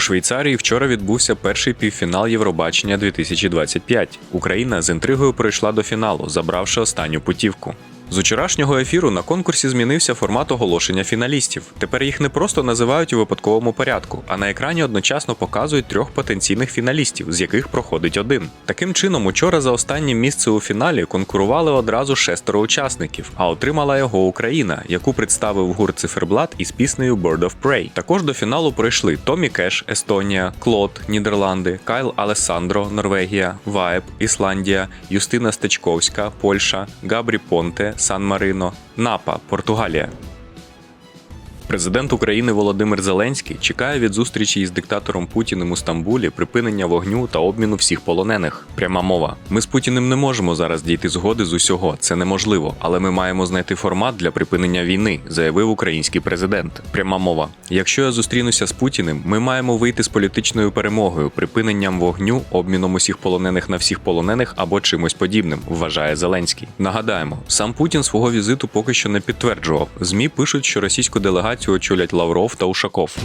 Швейцарії вчора відбувся перший півфінал Євробачення 2025. Україна з інтригою пройшла до фіналу, забравши останню путівку. З учорашнього ефіру на конкурсі змінився формат оголошення фіналістів. Тепер їх не просто називають у випадковому порядку, а на екрані одночасно показують трьох потенційних фіналістів, з яких проходить один. Таким чином, учора за останнє місце у фіналі конкурували одразу шестеро учасників, а отримала його Україна, яку представив гурт Циферблат із піснею Bird of Prey. Також до фіналу пройшли Томі Кеш, Естонія, Клод, Нідерланди, Кайл Алесандро, Норвегія, Ваеб, Ісландія, Юстина Стечковська, Польща, Габрі Понте, Сан Марино, Напа, Португалія. Президент України Володимир Зеленський чекає від зустрічі із диктатором Путіним у Стамбулі припинення вогню та обміну всіх полонених. Пряма мова. Ми з Путіним не можемо зараз дійти згоди з усього. Це неможливо, але ми маємо знайти формат для припинення війни, заявив український президент. Пряма мова. Якщо я зустрінуся з Путіним, ми маємо вийти з політичною перемогою, припиненням вогню, обміном усіх полонених на всіх полонених або чимось подібним, вважає Зеленський. Нагадаємо, сам Путін свого візиту поки що не підтверджував. Змі пишуть, що російську делегацію очолять Лавров та Ушаков.